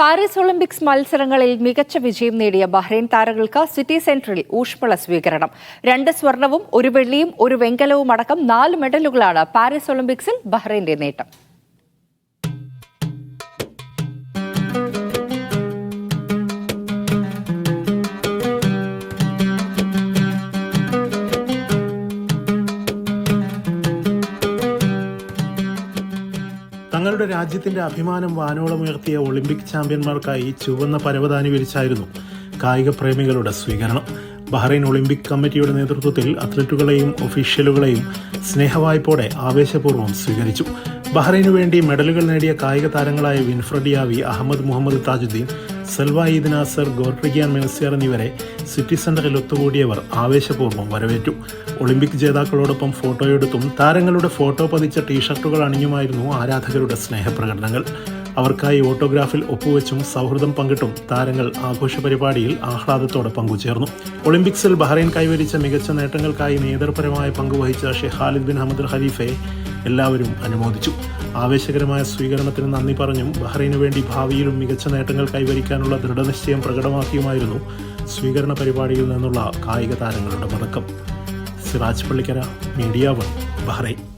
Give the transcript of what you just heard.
Paris Olympics മത്സരങ്ങളിൽ മികച്ച വിജയം നേടിയ ബഹ്റൈൻ താരങ്ങൾക്ക് സിറ്റി സെന്ററിൽ ഊഷ്മള സ്വീകരണം. രണ്ട് സ്വർണവും ഒരു വെള്ളിയും ഒരു വെങ്കലവും അടക്കം നാല് മെഡലുകളാണ് പാരീസ് ഒളിമ്പിക്സിൽ ബഹ്റൈന്റെ നേട്ടം. തങ്ങളുടെ രാജ്യത്തിന്റെ അഭിമാനം വാനോളമുയർത്തിയ ഒളിമ്പിക് ചാമ്പ്യന്മാർക്കായി ചുവന്ന പരവതാനി വിരിച്ചായിരുന്നു കായിക പ്രേമികളുടെ സ്വീകരണം. ബഹ്റൈൻ ഒളിമ്പിക് കമ്മിറ്റിയുടെ നേതൃത്വത്തിൽ അത്ലറ്റുകളെയും ഒഫീഷ്യലുകളെയും സ്നേഹവായ്പോടെ ആവേശപൂർവം സ്വീകരിച്ചു. ബഹ്റൈനു വേണ്ടി മെഡലുകൾ നേടിയ കായിക താരങ്ങളായ Winfred Yavi Ahmed Muhammad Tajuddin Salwa Eid Naser ഗോർപ്രിഗിയാൻ മെനസിയർ എന്നിവരെ സിറ്റി സെന്ററിൽ ഒത്തുകൂടിയവർ ആവേശപൂർവം വരവേറ്റു. ഒളിമ്പിക് ജേതാക്കളോടൊപ്പം ഫോട്ടോയെടുത്തും താരങ്ങളുടെ ഫോട്ടോ പതിച്ച ടീഷർട്ടുകൾ അണിഞ്ഞുമായിരുന്നു ആരാധകരുടെ സ്നേഹപ്രകടനങ്ങൾ. അവർക്കായി ഓട്ടോഗ്രാഫിൽ ഒപ്പുവെച്ചും സൗഹൃദം പങ്കിട്ടും താരങ്ങൾ ആഘോഷ പരിപാടിയിൽ ആഹ്ലാദത്തോടെ പങ്കുചേർന്നു. ഒളിമ്പിക്സിൽ ബഹ്റൈൻ കൈവരിച്ച മികച്ച നേട്ടങ്ങൾക്കായി നേതൃപരമായ പങ്കുവഹിച്ച ഷെയ്ഖ് ഖാലിദ് ബിൻ അഹമ്മദ് ഖലീഫയെ എല്ലാവരും അനുമോദിച്ചു. ആവേശകരമായ സ്വീകരണത്തിന് നന്ദി പറഞ്ഞും ബഹ്റൈനു വേണ്ടി ഭാവിയിലും മികച്ച നേട്ടങ്ങൾ കൈവരിക്കാനുള്ള ദൃഢനിശ്ചയം പ്രകടമാക്കിയുമായിരുന്നു സ്വീകരണ പരിപാടിയിൽ നിന്നുള്ള കായിക താരങ്ങളുടെ പതക്കം Siraj Pallikkara media one Bahrain.